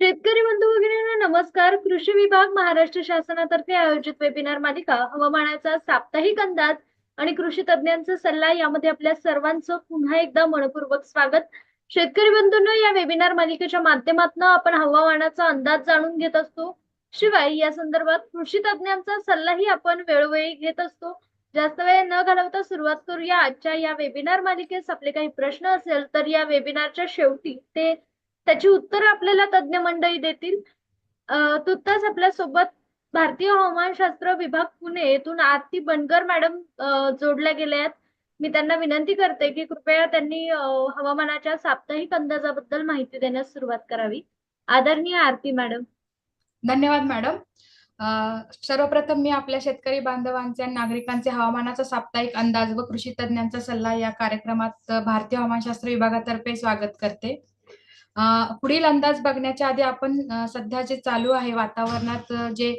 शेतकरी बंधू भगिनींनो नमस्कार. कृषी विभाग महाराष्ट्र शासनातर्फे आयोजित वेबिनार मालिका हवामानाचा साप्ताहिक अंदाज आणि कृषी तज्ञांचा सल्ला यामध्ये आपल्या सर्वांचं पुन्हा एकदा मनपूर्वक स्वागत. शेतकरी बंधूंना या वेबिनार मालिकेच्या माध्यमातून आपण हवामानाचा अंदाज जाणून घेत असतो. शिवाय या संदर्भात कृषी तज्ञांचा सल्लाही आपण वेळोवेळी घेत असतो. जास्त वेळ न घालवता सुरुवात करूया. आजच्या या वेबिनार मालिकेस आपले काही प्रश्न असेल तर या वेबिनारच्या शेवटी ते त्याची उत्तरं आपल्याला तज्ज्ञ मंडळी देतील. अं, तुर्तास आपल्यासोबत भारतीय हवामानशास्त्र विभाग पुणे येथून आरती बनगर मॅडम जोडल्या गेल्या आहेत. मी त्यांना विनंती करते की कृपया त्यांनी हवामानाच्या साप्ताहिक अंदाजाबद्दल माहिती देण्यास सुरुवात करावी. आदरणीय आरती मॅडम. धन्यवाद मॅडम. सर्वप्रथम मी आपल्या शेतकरी बांधवांचे आणि नागरिकांचे हवामानाचा साप्ताहिक अंदाज व कृषी तज्ञांचा सल्ला या कार्यक्रमात भारतीय हवामानशास्त्र विभागातर्फे स्वागत करते. पुढील अंदाज बघण्याच्या आधी आपण सध्या जे चालू आहे वातावरणात जे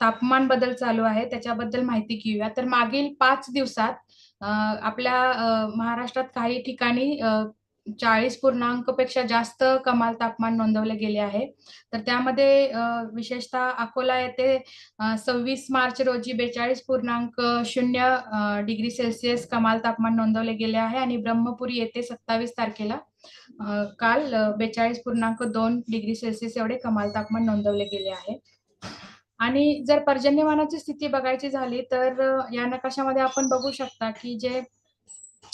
तापमान बदल चालू आहे त्याच्याबद्दल माहिती घेऊया. तर मागील पाच दिवसात आपल्या अ, महाराष्ट्रात काही ठिकाणी चाळीस पूर्णांकपेक्षा जास्त कमाल तापमान नोंदवले गेले आहे. तर त्यामध्ये विशेषतः अकोला येथे सव्वीस मार्च रोजी बेचाळीस पूर्णांक शून्य डिग्री सेल्सिअस कमाल तापमान नोंदवले गेले आहे आणि ब्रह्मपुरी येथे सत्तावीस तारखेला काल बेचाळीस पूर्णांक दोन डिग्री सेल्सिअस एवढे कमाल तापमान नोंदवले गेले आहे. आणि जर पर्जन्यमानाची स्थिती बघायची झाली तर या नकाशामध्ये आपण बघू शकता की जे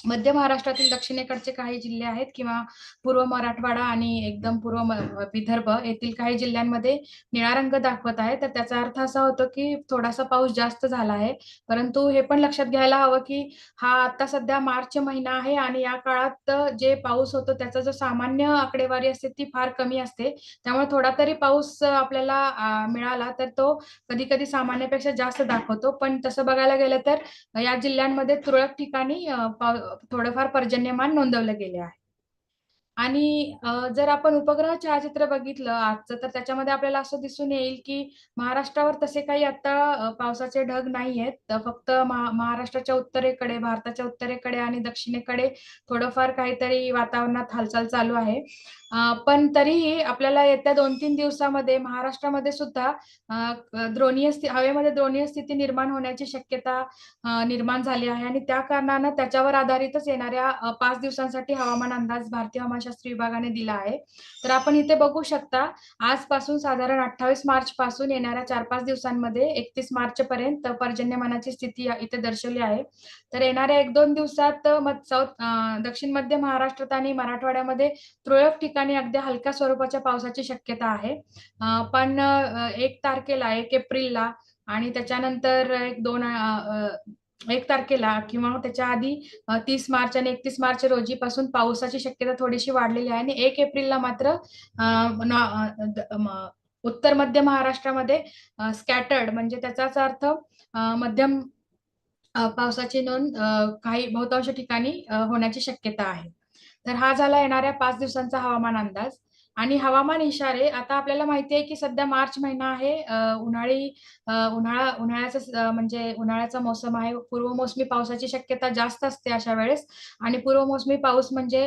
मध्य महाराष्ट्रातील दक्षिणेकडचे काही जिल्हे आहेत किंवा पूर्व मराठवाडा आणि एकदम पूर्व विदर्भ येथील काही जिल्ह्यांमध्ये निळा रंग दाखवत आहे. तर त्याचा अर्थ असा होतो की थोडासा पाऊस जास्त झाला आहे. परंतु हे पण लक्षात घ्यायला हवं की हा आता सध्या मार्च महिना आहे आणि या काळात जे पाऊस होतो त्याचा जो सामान्य आकडेवारी असते ती फार कमी असते. त्यामुळे थोडा तरी पाऊस आपल्याला मिळाला तर तो कधी कधी सामान्यपेक्षा जास्त दाखवतो. पण तसं बघायला गेलं तर या जिल्ह्यांमध्ये तुरळक ठिकाणी पाऊस थोडंफार पर्जन्यमान नोंदवलं गेले आहे. आणि जर आपण उपग्रह छायाचित्र बघितलं आजचं तर त्याच्यामध्ये आपल्याला असं दिसून येईल की महाराष्ट्रावर तसे काही आता पावसाचे ढग नाही आहेत फक्त महाराष्ट्राच्या उत्तरेकडे भारताच्या उत्तरेकडे आणि दक्षिणेकडे थोडंफार काहीतरी वातावरणात हालचाल चालू आहे. पण तरीही आपल्याला येत्या दोन तीन दिवसामध्ये महाराष्ट्रामध्ये सुद्धा द्रोणीय हवेमध्ये द्रोणीय स्थिती निर्माण होण्याची शक्यता निर्माण झाली आहे. आणि त्या कारणानं त्याच्यावर आधारितच येणाऱ्या पाच दिवसांसाठी हवामान अंदाज भारतीय हवामानशास्त्र विभागाने दिला आहे. तर आपण इथे बघू शकता आजपासून साधारण अठ्ठावीस मार्च पासून येणाऱ्या चार पाच दिवसांमध्ये एकतीस मार्च पर्यंत पर्जन्यमानाची स्थिती इथे दर्शवली आहे. तर येणाऱ्या एक दोन दिवसात साऊथ दक्षिण मध्य महाराष्ट्रात आणि मराठवाड्यामध्ये तुरळक ठिकाणी अगदी हलक्या स्वरूपाच्या पावसाची शक्यता आहे. पण एक तारखेला एक एप्रिलला आणि त्याच्यानंतर एक दोन एक तारखेला किंवा त्याच्या आधी तीस मार्च आणि एकतीस मार्च रोजी पासून पावसाची शक्यता थोडीशी वाढलेली आहे आणि एक एप्रिलला मात्र उत्तर मध्य महाराष्ट्रामध्ये स्कॅटर्ड म्हणजे त्याचाच अर्थ मध्यम पावसाची नोंद काही बहुतांश ठिकाणी होण्याची शक्यता आहे. तर हा झाला येणाऱ्या पाच दिवसांचा हवामान अंदाज. आणि हवामान इशारे आता आपल्याला माहिती आहे की सध्या मार्च महिना आहे. उन्हाळी उन्हाळा उन्हाळ्याचा म्हणजे उन्हाळ्याचा मोसम आहे. पूर्वमोसमी पावसाची शक्यता जास्त असते अशा वेळेस. आणि पूर्वमोसमी पाऊस म्हणजे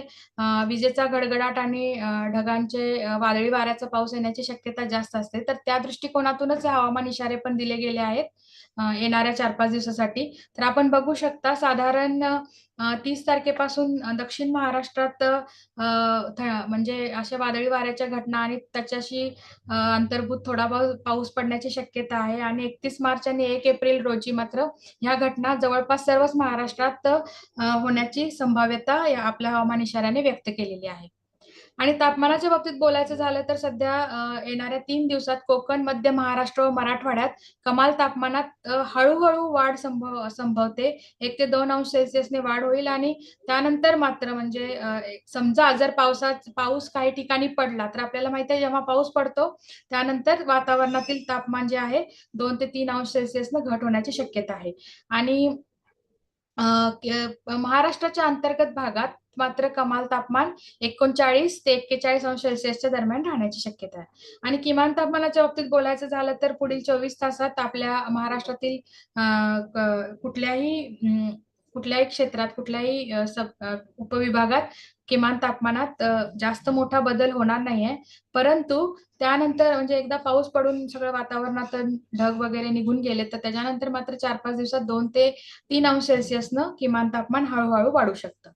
विजेचा गडगडाट आणि ढगांचे वादळी वाऱ्याचा पाऊस येण्याची शक्यता जास्त असते. तर त्या दृष्टिकोनातूनच हवामान इशारे पण दिले गेले आहेत येणाऱ्या चार पाच दिवसासाठी. तर आपण बघू शकता साधारण तीस तारखेपासून दक्षिण महाराष्ट्रात अ, म्हणजे अशा वादळी वाऱ्याच्या घटना आणि त्याच्याशी अंतर्भूत थोडा पाऊस पडण्याची शक्यता आहे. आणि एकतीस मार्च आणि एक एप्रिल रोजी मात्र ह्या घटना जवळपास सर्वच महाराष्ट्रात होण्याची संभाव्यता आपल्या हवामान इशाऱ्याने व्यक्त केलेली आहे. आणि तापमानाच्या बाबतीत बोलायचं झालं तर सध्या येणाऱ्या तीन दिवसात कोकण मध्य महाराष्ट्र व मराठवाड्यात कमाल तापमानात हळूहळू वाढ संभव संभवते. एक ते दोन अंश सेल्सिअसने वाढ होईल आणि त्यानंतर मात्र म्हणजे समजा जर पावसात पाऊस काही ठिकाणी पडला तर आपल्याला माहिती आहे जेव्हा पाऊस पडतो त्यानंतर वातावरणातील तापमान जे आहे दोन ते तीन अंश सेल्सिअसनं घट होण्याची शक्यता आहे. आणि महाराष्ट्राच्या अंतर्गत भागात मात्र कमाल तापमान एकोणचाळीस ते एक्केचाळीस अंश सेल्सिअसच्या दरम्यान राहण्याची शक्यता आहे. आणि किमान तापमानाच्या बाबतीत बोलायचं झालं तर पुढील चोवीस तासात आपल्या महाराष्ट्रातील कुठल्याही कुठल्याही क्षेत्रात कुठल्याही सब उपविभागात किमान तापमानात जास्त मोठा बदल होणार नाहीये. परंतु त्यानंतर म्हणजे एकदा पाऊस पडून सगळं वातावरणात ढग वगैरे निघून गेले तर त्याच्यानंतर मात्र चार पाच दिवसात दोन ते तीन अंश सेल्सिअसनं किमान तापमान हळूहळू वाढू शकतं.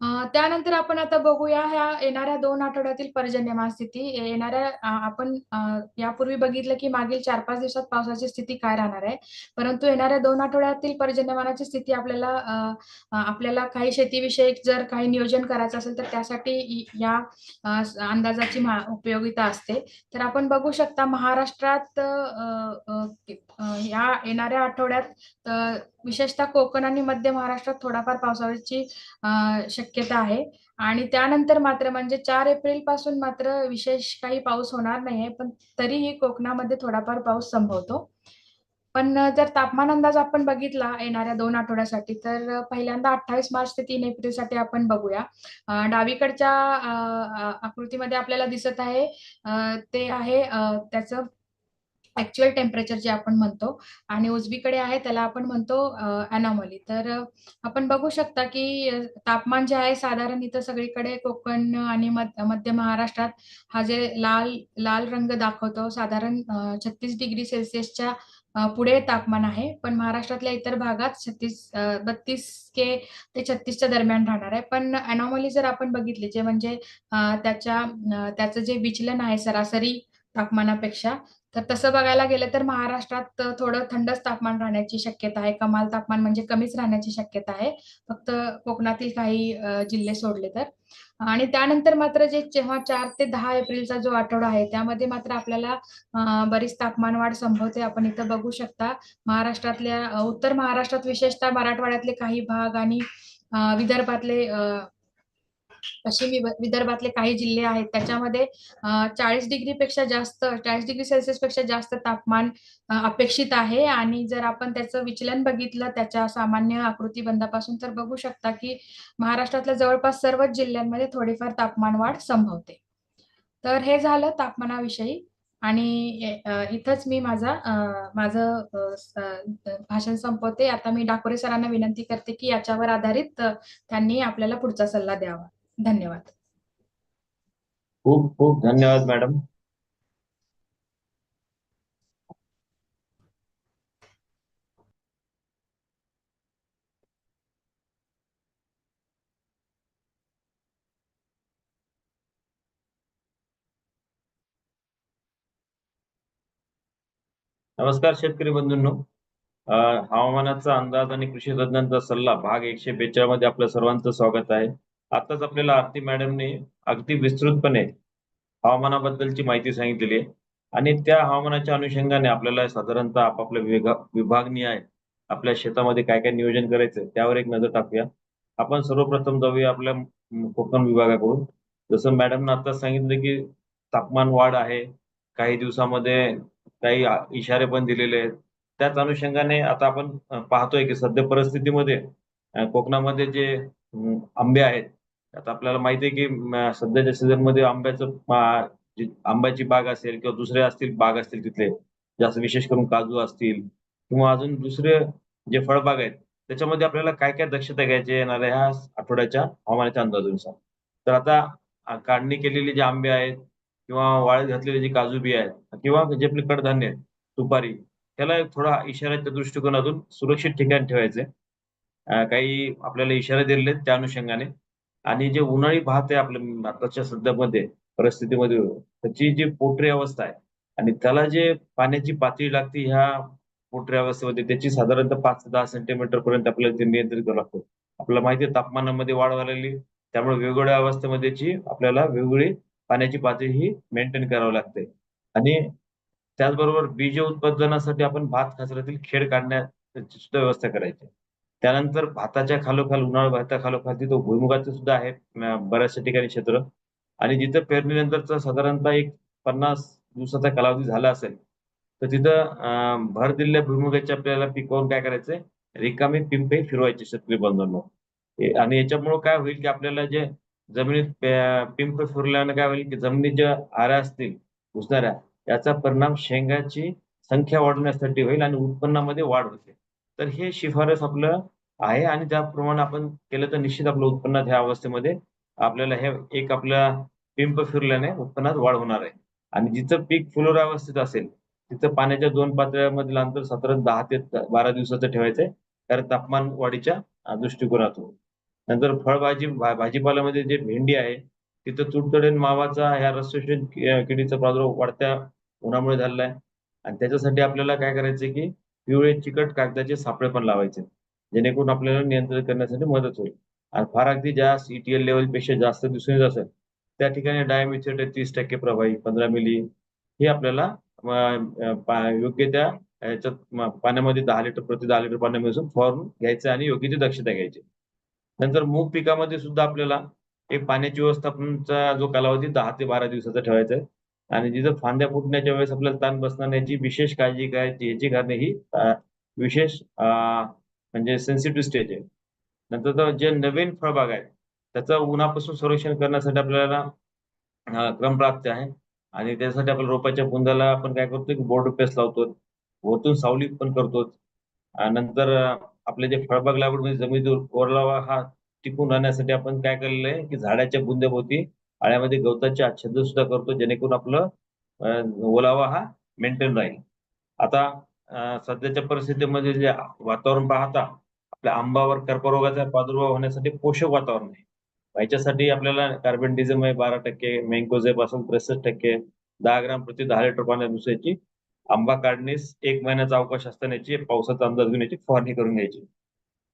त्यानंतर आपण आता बघूया ह्या येणाऱ्या दोन आठवड्यातील पर्जन्यमान स्थिती येणाऱ्या आपण यापूर्वी बघितलं की मागील चार पाच दिवसात पावसाची स्थिती काय राहणार आहे. परंतु येणाऱ्या दोन आठवड्यातील पर्जन्यमानाची स्थिती आपल्याला आपल्याला काही शेतीविषयक जर काही नियोजन करायचं असेल तर त्यासाठी या अंदाजाची उपयोगिता असते. तर आपण बघू शकता महाराष्ट्रात या येणाऱ्या आठवड्यात विशेषतः कोकण आणि मध्य महाराष्ट्रात थोडाफार पावसाची अं, शक्यता आहे. आणि त्यानंतर मात्र म्हणजे चार एप्रिलपासून मात्र विशेष काही पाऊस होणार नाहीये पण तरीही कोकणामध्ये थोडाफार पाऊस संभवतो. पण जर तापमान अंदाज आपण बघितला येणाऱ्या दोन आठवड्यासाठी तर पहिल्यांदा अठ्ठावीस मार्च ते तीन एप्रिलसाठी आपण बघूया. डावीकडच्या आकृतीमध्ये आपल्याला दिसत आहे ते आहे त्याचं ऍक्च्युअल टेम्परेचर जे आपण म्हणतो. आणि उजवीकडे आहे त्याला आपण म्हणतो अनॉमली तर आपण बघू शकता की तापमान जे आहे साधारण इथं सगळीकडे कोकण आणि मध्य महाराष्ट्रात हा जे लाल लाल रंग दाखवतो साधारण छत्तीस डिग्री सेल्सिअसच्या पुढे तापमान आहे. पण महाराष्ट्रातल्या इतर भागात छत्तीस बत्तीस के ते छत्तीसच्या दरम्यान राहणार आहे. पण अनॉमली जर आपण बघितली जे म्हणजे त्याच्या त्याचं जे विचलन आहे सरासरी तापमानापेक्षा तर तसं बघायला गेलं तर महाराष्ट्रात थोडं थंडच तापमान राहण्याची शक्यता आहे. कमाल तापमान म्हणजे कमीच राहण्याची शक्यता आहे. फक्त कोकणातील काही जिल्हे सोडले तर. आणि त्यानंतर मात्र जे जेव्हा चार ते दहा एप्रिलचा जो आठवडा आहे त्यामध्ये मात्र आपल्याला अ, बरीच तापमान वाढ संभवते. आपण इथं बघू शकता महाराष्ट्रातल्या उत्तर महाराष्ट्रात विशेषतः मराठवाड्यातले काही भाग आणि विदर्भातले अ, पश्चिम विदर्भातले काही जिल्हे आहेत. त्याच्यामध्ये चाळीस डिग्री पेक्षा जास्त चाळीस डिग्री सेल्सिअसपेक्षा जास्त तापमान अपेक्षित आहे. आणि जर आपण त्याचं विचलन बघितलं त्याच्या सामान्य आकृतीबंधापासून तर बघू शकता की महाराष्ट्रातल्या जवळपास सर्वच जिल्ह्यांमध्ये थोडीफार तापमान वाढ संभवते. तर हे झालं तापमानाविषयी. आणि इथंच मी माझा माझं भाषण संपवते. आता मी डाकोरे सरांना विनंती करते की याच्यावर आधारित त्यांनी आपल्याला पुढचा सल्ला द्यावा. धन्यवाद. खूप खूप धन्यवाद मॅडम. नमस्कार शेतकरी बंधूंनो. हवामानाचा अंदाज आणि कृषी तज्ञांचा सल्ला भाग एकशे बेचाळीसमध्ये आपल्या सर्वांचं स्वागत आहे. आताच आपल्याला आरती मॅडमने अगदी विस्तृतपणे हवामानाबद्दलची माहिती सांगितलेली आहे. आणि त्या हवामानाच्या अनुषंगाने आपल्याला साधारणतः आपापल्या विभाग विभागणी आहे. आपल्या शेतामध्ये काय काय नियोजन करायचं त्यावर एक नजर टाकूया. आपण सर्वप्रथम जाऊया आपल्या कोकण विभागाकडून. जसं मॅडमनं आता सांगितलं की तापमान वाढ आहे. काही दिवसामध्ये काही इशारे पण दिलेले आहेत. त्याच अनुषंगाने आता आपण पाहतोय की सध्या परिस्थितीमध्ये कोकणामध्ये जे आंबे आहेत आता आपल्याला माहिती आहे की सध्याच्या सीझनमध्ये आंब्याचं आंब्याची बाग असेल किंवा दुसरे असतील बाग असतील तिथले जास्त विशेष करून काजू असतील किंवा अजून दुसरे जे फळबाग आहेत त्याच्यामध्ये आपल्याला काय काय दक्षता घ्यायची आहे ह्या आठवड्याच्या हवामानाच्या अंदाजानुसार? तर आता काढणी केलेली जे आंबे आहेत किंवा वाळत घातलेले जे काजू बी आहेत किंवा जे आपले कडधान्य आहेत सुपारी त्याला थोडा इशाऱ्याच्या दृष्टिकोनातून सुरक्षित ठिकाणी ठेवायचे काही आपल्याला इशारे दिलेले आहेत त्या अनुषंगाने. आणि जे उन्हाळी भात आहे आपल्या आताच्या सध्यामध्ये परिस्थितीमध्ये त्याची जी पोटरी अवस्था आहे आणि त्याला जे पाण्याची पातळी लागते ह्या पोटरी अवस्थेमध्ये त्याची साधारणतः पाच ते दहा सेंटीमीटर पर्यंत आपल्याला ते नियंत्रित करावं लागतो. आपल्याला माहिती आहे तापमानामध्ये वाढ व्हायला लागली त्यामुळे वेगवेगळ्या अवस्थेमध्येची आपल्याला वेगवेगळी पाण्याची पातळी ही मेंटेन करावी लागते. आणि त्याचबरोबर बीज उत्पादनासाठी आपण भात खाचरातील खेड काढण्याची सुद्धा व्यवस्था करायची त्यानंतर भाताच्या खालोखाल उन्हाळा भाताखालोखाल तिथं भुईमुगाचं सुद्धा आहे बऱ्याचशा ठिकाणी क्षेत्र. आणि जिथं पेरणीनंतरचा साधारणतः एक पन्नास दिवसाचा कालावधी झाला असेल तर तिथं भर दिलेल्या भुईमुगाच्या आपल्याला पिकावून काय करायचंय? रिकामी पिंपे फिरवायचे शेतकरी बांधवांनो आणि याच्यामुळं काय होईल की आपल्याला जे जमिनीत पिंप फिरल्यानं काय होईल की जमिनीत ज्या आऱ्या असतील घुसणाऱ्या याचा परिणाम शेंगाची संख्या वाढवण्यासाठी होईल आणि उत्पन्नामध्ये वाढ होते. तर हे शिफारस आपलं आहे आणि त्याप्रमाणे आपण केलं तर निश्चित आपलं उत्पन्नात ह्या अवस्थेमध्ये आपल्याला हे एक आपल्या पिंप फिरल्याने उत्पन्नात वाढ होणार आहे. आणि जिथं पीक फुलोरावस्थेत असेल तिथं पाण्याच्या दोन पातळ्यामधील अंतर साधारण दहा ते बारा दिवसाचं ठेवायचंय कारण तापमान वाढीच्या दृष्टिकोनातून. नंतर फळभाजी भाजीपाल्यामध्ये जे भेंडी आहे तिथं तुडतुडेन मावाचा ह्या रसशोषण किडीचा प्रादुर्भाव वाढत्या उन्हामुळे झालेला आहे. आणि त्याच्यासाठी आपल्याला काय करायचं की पिवळे चिकट कागदाचे सापळे पण लावायचे. जेणेकरून आपल्याला नियंत्रण करण्यासाठी मदत होईल. आणि फार अगदी ज्या सीटीएल लेवलपेक्षा जास्त दिसून येत असेल. त्या ठिकाणी डायमिथेट तीस टक्के प्रभावी पंधरा मिली. हे आपल्याला योग्य त्या याच्यात पाण्यामध्ये दहा लिटर प्रति दहा लिटर पाण्यामध्ये फॉर्म घ्यायचं आणि योग्य ती दक्षता घ्यायची. नंतर मूग पिकामध्ये सुद्धा आपल्याला एक पाण्याची व्यवस्थापनचा जो कालावधी दहा ते बारा दिवसाचा ठेवायचा आहे. आणि जिथं फांद्या फुटण्याच्या वेळेस आपल्याला ताण बसणार याची विशेष काळजी घ्यायची याची कारणे ही विशेष म्हणजे सेन्सिटिव्ह स्टेज आहे. नंतर तर जे नवीन फळबाग आहे त्याचं उन्हापासून संरक्षण करण्यासाठी आपल्याला अं, क्रमप्राप्ती आहे. आणि त्यासाठी आपण रोपाच्या बुंदाला आपण काय करतो की बोर्ड पेस्ट लावतो वरतून सावली पण करतो नंतर आपले जे फळबाग लागवड म्हणजे जमिनीवर ओलावा हा टिकून राहण्यासाठी आपण काय केलेलं आहे की झाडाच्या बुंद्याभोवती आळ्यामध्ये गवताचे आच्छादन सुद्धा करतो जेणेकरून आपलं ओलावा हा मेंटेन राहील. आता सध्याच्या परिस्थितीमध्ये जे वातावरण पाहता आपल्या आंबावर कर्करोगाचा प्रादुर्भाव होण्यासाठी पोषक वातावरण आहे. याच्यासाठी आपल्याला कार्बन डिझम आहे बारा टक्के मँगोझेप असेल त्रेसष्ट टक्के दहा ग्राम प्रति दहा लिटर पाण्यात मिसळायची आंबा काढणीस एक महिन्याचा अवकाश असताना याची पावसाचा अंदाज घेऊन याची फवारणी करून घ्यायची.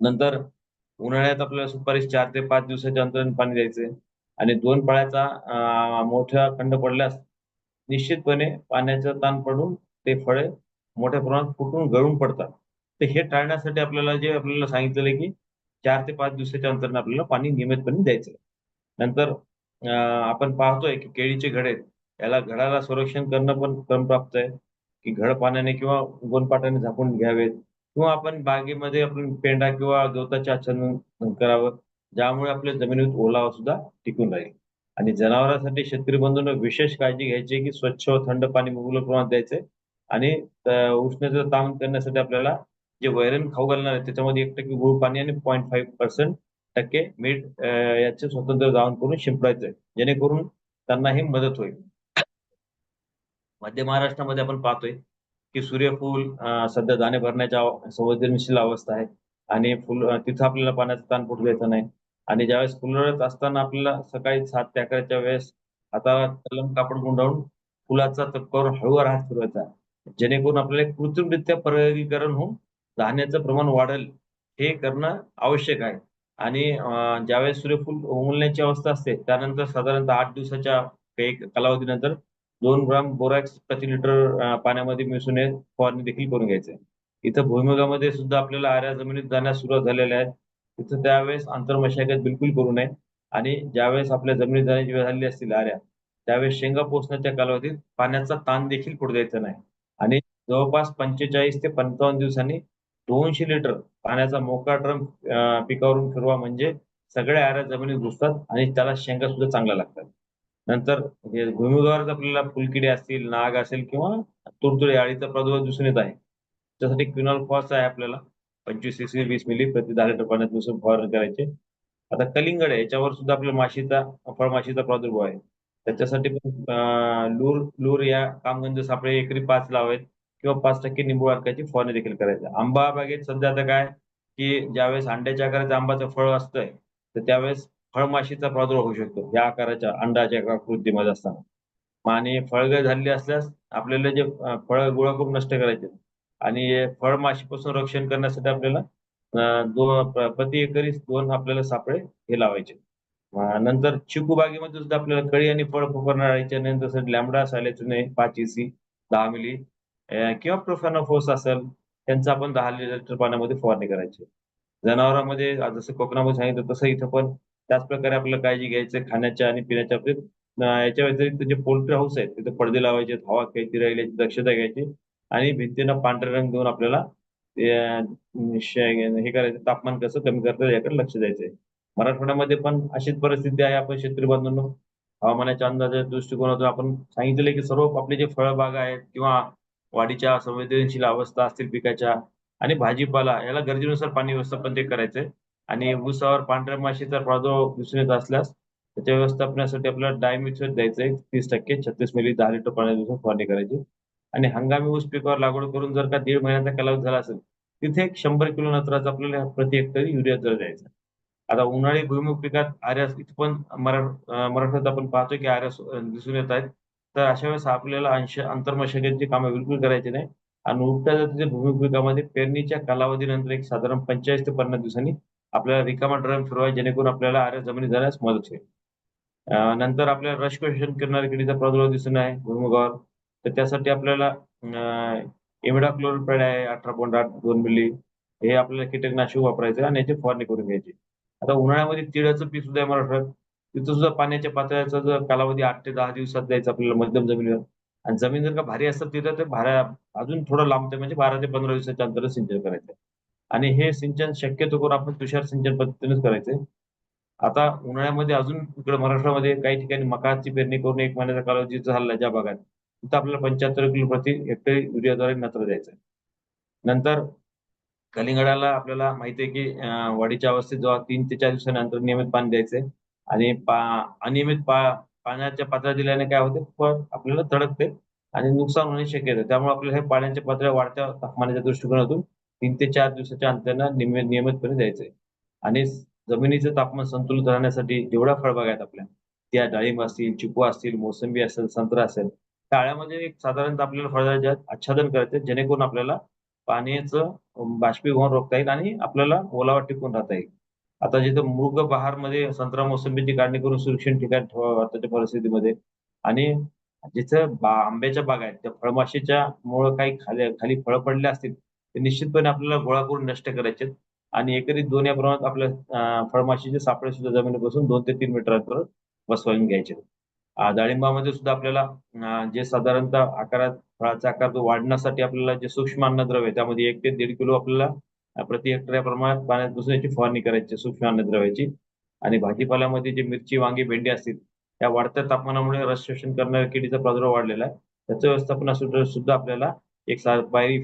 नंतर उन्हाळ्यात आपल्याला सुपारीस चार ते पाच दिवसाच्या अंतराने पाणी द्यायचे. आणि दोन पाळ्याचा मोठा खंड पडल्यास निश्चितपणे पाण्याचा ताण पडून ते फळे मोठ्या प्रमाणात फुटून गळून पडतात. तर हे टाळण्यासाठी आपल्याला जे आपल्याला सांगितलेलं आहे की चार ते पाच दिवसाच्या अंतराने आपल्याला पाणी नियमितपणे द्यायचं नंतर आपण पाहतोय की केळीचे घडे आहेत. याला घडाला संरक्षण करणं पण क्रमप्राप्त आहे. की घड पाण्याने किंवा गोनपाटाने झाकून घ्यावेत. किंवा आपण बागेमध्ये आपण पेंडा किंवा गवताचे आच्छादन करावं. ज्यामुळे आपल्या जमिनीत ओलावा सुद्धा टिकून राहील. आणि जनावरांसाठी शेतकरी बंधूंना विशेष काळजी घ्यायची की स्वच्छ व थंड पाणी मुबलक प्रमाणात द्यायचंय आणि उष्णतेचा ताण करण्यासाठी आपल्याला जे वैरण खाऊ घालणार आहे त्याच्यामध्ये एक टक्के गुळ पाणी आणि पॉईंट फाईव्ह पर्सेंट टक्के मीठ याचे स्वतंत्र जाऊन करून शिंपडायचंय जेणेकरून त्यांना हे मदत होईल. मध्य महाराष्ट्रामध्ये आपण पाहतोय की सूर्यफूल सध्या दाणे भरण्याच्या संवेदनशील अवस्था आहे. आणि फुल तिथं आपल्याला पाण्याचा ताण पुढे द्यायचा नाही. आणि ज्यावेळेस पुनरत असताना आपल्याला सकाळी सात ते अकराच्या वेळेस हाताला कलम कापड गुंडाळून फुलाचा तक्कावर हळूवार हात फिरवायचा जेणेकरून आपल्याला कृत्रिमरित्या परागीकरण होऊन धान्याचं प्रमाण वाढेल हे करणं आवश्यक आहे. आणि ज्यावेळेस सूर्यफूल उमलण्याची अवस्था असते त्यानंतर साधारणतः आठ दिवसाच्या एक कालावधीनंतर दोन ग्राम बोरॅक्स प्रति लिटर पाण्यामध्ये मिसळून फवारणी देखील करून घ्यायचे. इथं भुईमुगामध्ये सुद्धा आपल्याला आऱ्या जमिनीत जाण्यास सुरुवात झालेल्या आहेत तिथं त्यावेळेस आंतरमशागत बिलकुल करू नये. आणि ज्यावेळेस आपल्या जमिनीत जाण्याची वेळ झालेली असतील आऱ्या त्यावेळेस शेंगा पोचण्याच्या कालावधीत पाण्याचा ताण देखील पुढे द्यायचा नाही. आणि जवळपास पंचेचाळीस ते पंचावन्न दिवसांनी दोनशे लिटर पाण्याचा मोका ड्रम पिकावरून फिरवा म्हणजे सगळ्या आऱ्या जमिनीत घुसतात आणि त्याला शेंगा सुद्धा चांगल्या लागतात. नंतर हे भूमिगत आपल्याला फुलकिडे असतील नाग असेल किंवा तुडतुडे आळीचा प्रादुर्भाव दिसून येत आहे. त्यासाठी क्विनॉल फॉस आहे आपल्याला. पंचवीस एकशे वीस मिली प्रति दहा लिटर पाण्यात मिसळून फवारणी करायचे. आता कलिंगड आहे याच्यावर सुद्धा आपल्या माशीचा फळमाशीचा प्रादुर्भाव आहे. त्याच्यासाठी पण लूर लूर या कामगंज सापळे एकरी पाच लावायत किंवा पाच टक्के निंबू अर्काची फवारणी देखील करायची. आंबा बागेत सध्या आता काय की ज्यावेळेस अंड्याच्या आकाराचं आंबाचं फळ असतंय तर त्यावेळेस फळमाशीचा प्रादुर्भाव होऊ शकतो. या आकाराच्या अंडाच्या कृतीमध्ये असताना. आणि फळगळ झालेली असल्यास आपल्याला जे फळ गोळा करून नष्ट करायचे. आणि फळमाशीपासून रक्षण करण्यासाठी आपल्याला दोन प्रति एकरीस दोन आपल्याला सापळे हे लावायचे. नंतर चिकू बागेमध्ये सुद्धा आपल्याला कळी आणि फळ फुकरणार नंतर लॅमडा सायलेचुने पाच इसी दहा मिली किंवा प्रोफेनोफोस असेल त्यांचा आपण दहा लिटर पाण्यामध्ये फवारणी करायची. जनावरांमध्ये जसं कोकणामध्ये सांगितलं तसं इथं पण त्याच प्रकारे आपल्याला काळजी घ्यायचं खाण्याच्या आणि पिण्याच्या याच्या व्यतिरिक्त जे पोल्ट्री हाऊस आहेत तिथे पडदे लावायचे हवा खेळती राहिल्याची याची दक्षता घ्यायची. आणि भिंतींना पांढरे रंग देऊन आपल्याला हे करायचं तापमान कसं कमी करता येईल याकडे लक्ष द्यायचंय. मराठवाड्यामध्ये पण अशीच परिस्थिती आहे. आपण शेतकरी बांधवांनो हवामानाच्या अंदाजाच्या दृष्टिकोनातून आपण सांगितले की सर्व आपले जे फळबाग आहेत किंवा वाढीच्या संवेदनशील अवस्था असतील पिकाच्या आणि भाजीपाला याला गरजेनुसार पाणी व्यवस्थापन ते करायचंय. आणि ऊसावर पांढऱ्या माशीचा प्रादुर्भाव दिसून येत असल्यास त्याच्या व्यवस्थापनासाठी आपल्याला डायमिथोएट द्यायचं आहे तीस टक्के छत्तीस मिली दहा लिटर पाण्यात फवारणी करायची. आणि हंगामी ऊस पिकावर लागवड करून जर का दीड महिन्याचा कालावधी झाला असेल तिथे एक शंभर किलो नत्राचा आपल्याला प्रति हेक्टरी युरिया दर द्यायचा आता उन्हाळी भुईमुग पिकात आर्यास इथं पण मरा मराठवाड्यात आपण पाहतो की आर्यास दिसून येत आहेत. तर अशा वेळेस आपल्याला अंश आंतरमशागतीची कामं बिलकुल करायची नाही. आणि उपट्या जातीच्या भूमिक पिकामध्ये पेरणीच्या कालावधीनंतर एक साधारण पंचेचाळीस ते पन्नास दिवसांनी आपल्याला रिकामा ड्रम फिरवाय जेणेकरून आपल्याला आर्या जमिनी जाण्यास मदत होईल. नंतर आपल्याला रश क्वेश्चन करणाऱ्या किडीचा प्रादुर्भाव दिसून आहे भूमुगावर तर त्यासाठी आपल्याला इमिडाक्लोरपेड आहे अठरा पॉईंट आठ दोन मिली हे आपल्याला कीटकनाशक वापरायचं आणि याची फवारणी करून घ्यायची. आता उन्हाळ्यामध्ये तिळाचं पीक सुद्धा आहे तिथं सुद्धा पाण्याच्या पातळ्याचा जर कालावधी आठ ते दहा दिवसात द्यायचा आपल्याला मध्यम जमिनीवर. आणि जमीन जर का भारी असतात तिथं ते भाऱ्या अजून थोडं लांबते म्हणजे बारा ते पंधरा दिवसाच्या अंतर सिंचन करायचं. आणि हे सिंचन शक्यतो करून आपण तुषार सिंचन पद्धतीनेच करायचंय आता उन्हाळ्यामध्ये अजून इकडे महाराष्ट्रामध्ये काही ठिकाणी मकाची पेरणी करून एक महिन्याचा कालावधी झाला ज्या भागात. तिथं आपल्याला पंच्याहत्तर किलो प्रति हेक्टरी युरियाद्वारे नत्र द्यायचं आहे. नंतर कलिंगडाला आपल्याला माहिती आहे की वाढीच्या अवस्थेत जेव्हा तीन ते चार दिवसानंतर नियमित पाणी द्यायचंय आणि पा अनियमित पा पाण्याच्या पातळ्या दिल्याने काय होते? पण आपल्याला तडकते आणि नुकसान होण्याची शक्यता त्यामुळे आपल्याला हे पाण्याच्या पातळ्या वाढत्या तापमानाच्या दृष्टिकोनातून तीन ते चार दिवसाच्या अंतरानं नियमित नियमितपणे द्यायचंय आणि जमिनीचं तापमान संतुलित राहण्यासाठी जेवढ्या फळबाग आहेत आपल्या त्या डाळिंब असतील चिकू असतील मोसंबी असेल संत्रा असेल टाळ्यामध्ये एक साधारणतः आपल्याला फळाच्या आच्छादन करायचे जेणेकरून आपल्याला पाण्याचं बाष्पीभवन रोखता येईल आणि आपल्याला ओलावा टिकून राहता येईल. आता जिथं मृग बहारमध्ये संत्रा मोसंबीची काढणी करून सुरक्षित ठिकाणी ठेवावं आताच्या परिस्थितीमध्ये आणि जिथं बा आंब्याच्या बाग आहेत त्या फळमाशीच्या मुळे काही खाली खाली फळं पडले असतील ते निश्चितपणे आपल्याला गोळा करून नष्ट करायचे आणि एकरीत दोन या प्रमाणात आपल्या फळमाशीचे सापळे सुद्धा जमिनीपासून दोन ते तीन मीटर अंतर बसवून घ्यायचे डाळिंबामध्ये सुद्धा आपल्याला जे साधारणतः आकारात फळाचा आकार तो वाढण्यासाठी आपल्याला जे सूक्ष्म अन्नद्रव्य आहे, त्यामध्ये एक ते दीड किलो आपल्याला प्रति हेक्टर या प्रमाणात पाण्यात बसून याची फवारणी करायची सूक्ष्म अन्नद्रव्याची आणि भाजीपाल्यामध्ये जे मिरची वांगी भेंडी असतील त्या वाढत्या तापमानामुळे रस शोषण करणाऱ्या किडीचा प्रादुर्भाव वाढलेला आहे. त्याचं व्यवस्थापन सुद्धा आपल्याला एक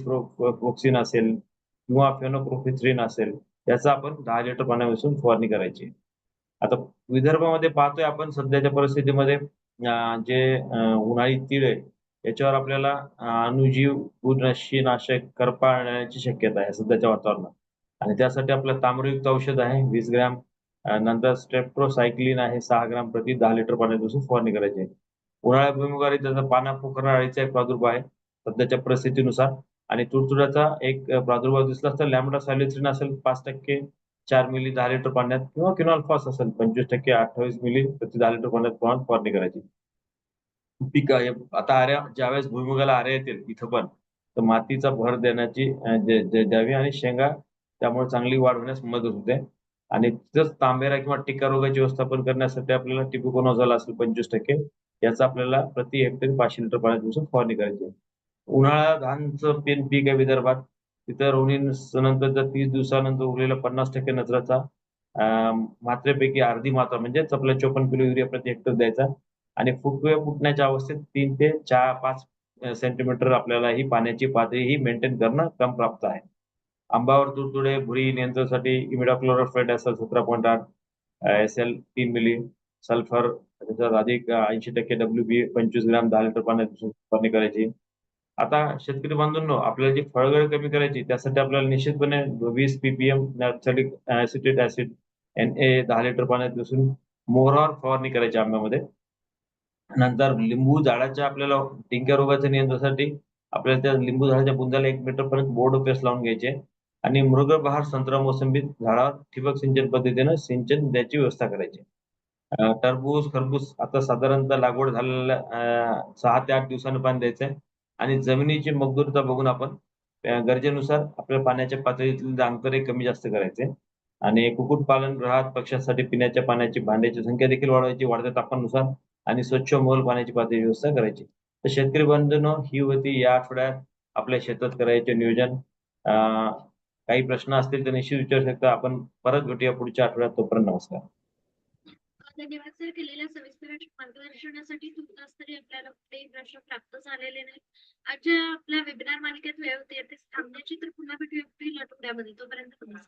फ्रोक्सिन असेल किंवा फेनोप्रोफिथ्रिन असेल त्याचा आपण दहा लिटर पाण्यापासून फवारणी करायची. आता विदर्भामध्ये पाहतोय आपण सध्याच्या परिस्थितीमध्ये जे उन्हाळी तीळ आहे याच्यावर आपल्याला अनुजीव अणुजीव बुरशीनाशक करपाळण्याची शक्यता आहे सध्याच्या वातावरणात आणि त्यासाठी आपलं ताम्रयुक्त औषध आहे वीस ग्रॅम नंतर स्ट्रेप्टोसायक्लिन आहे सहा ग्राम प्रति दहा लिटर पाण्यात फवारणी करायची आहे. उन्हाळ्या भुईमुगारी त्याचा पाना पोखरणाऱ्या अळीचा एक प्रादुर्भाव आहे सध्याच्या परिस्थितीनुसार आणि तुडतुड्याचा एक प्रादुर्भाव दिसला तर लॅमडा सॅलिथ्रिन असेल पाच टक्के चार मिली दहा लिटर पाण्यात किंवा किनॉल फॉस असेल पंचवीस टक्के अठ्ठावीस मिली प्रति दहा लिटर पाण्यात प्रमाण फवारणी करायची. पीक आता आऱ्या ज्यावेळेस भुईमुगाला आऱ्या येतील इथं पण तर मातीचा भर देण्याची द्यावी आणि शेंगा त्यामुळे चांगली वाढ होण्यास मदत होते. आणि तिथंच तांबेरा किंवा टिका रोगाचे व्यवस्थापन करण्यासाठी आपल्याला टिपिकोनोझॉल असेल पंचवीस टक्के याचा आपल्याला प्रति हेक्टरी पाचशे लिटर पाण्यात दिवसात फवारणी करायची उन्हाळा धानचं पेन पीक आहे विदर्भात तिथं रोवणी नंतरच्या तीस दिवसानंतर उरलेला पन्नास टक्के नजराचा मात्रेपैकी अर्धी मात्रा म्हणजेच चपला चोपन्न किलो युरिया प्रति हेक्टर द्यायचा. आणि फुटवे फुटण्याच्या अवस्थेत तीन ते चार पाच सेंटीमीटर आपल्याला ही पाण्याची पातळी ही मेंटेन करणं कम प्राप्त आहे. आंबावर तुडतुडे भुरी नियंत्रणासाठी इमिडाक्लोरोफेड असेल सतरा पॉईंट आठ एस एल तीन मिली सल्फर त्याच्यात अधिक ऐंशी टक्के डब्ल्यू बी पंचवीस ग्राम दहा लिटर पाण्यात फवारणी करायची. आता शेतकरी बांधवांनो आपल्याला जी फळगळ कमी करायची त्यासाठी आपल्याला निश्चितपणे वीस PPM naphthalic acetate acid N A दहा लिटर पाण्यात घुसून मोहरावर फवारणी करायची आंब्यामध्ये. नंतर लिंबू झाडाच्या आपल्याला टिंक्या रोगाच्या नियंत्रणासाठी आपल्याला त्या लिंबू झाडाच्या बुंदाला एक मीटर पर्यंत बोर्ड पेस्ट लावून घ्यायचे. आणि मृगबहार संत्रा मोसंबी झाडावर ठिबक सिंचन पद्धतीनं सिंचन द्यायची व्यवस्था करायची. टरबूज खरबूज आता साधारणतः लागवड झालेल्या सहा ते आठ दिवसांनी पाणी द्यायचंय. आणि जमिनीची मजबूरता बघून आपण गरजेनुसार आपल्या पाण्याच्या पातळीतील अंतर कमी जास्त करायचे. आणि कुक्कुटपालन राहत पक्ष्यासाठी पिण्याच्या पाण्याची भांड्याची संख्या देखील वाढवायची. वाढत्या तापमानुसार आणि स्वच्छ मोल पाण्याची पातळी व्यवस्था करायची. तर शेतकरी बंधूंनो ही होती या आठवड्यात आपल्या शेतात करायचे नियोजन. काही प्रश्न असतील तर निश्चित विचारू शकता. आपण परत भेटूया पुढच्या आठवड्यात. तोपर्यंत नमस्कार. आपल्या सर केलेल्या सविस्तर मार्गदर्शनासाठी तुर्तास तरी आपल्याला कुठलेही प्रश्न प्राप्त झालेले नाही आजच्या आपल्या वेबिनार मालिकेत वेळ होती थांबण्याची तर पुन्हा भेटूया पुढील आठवड्यामध्ये. तोपर्यंत नमस्कार.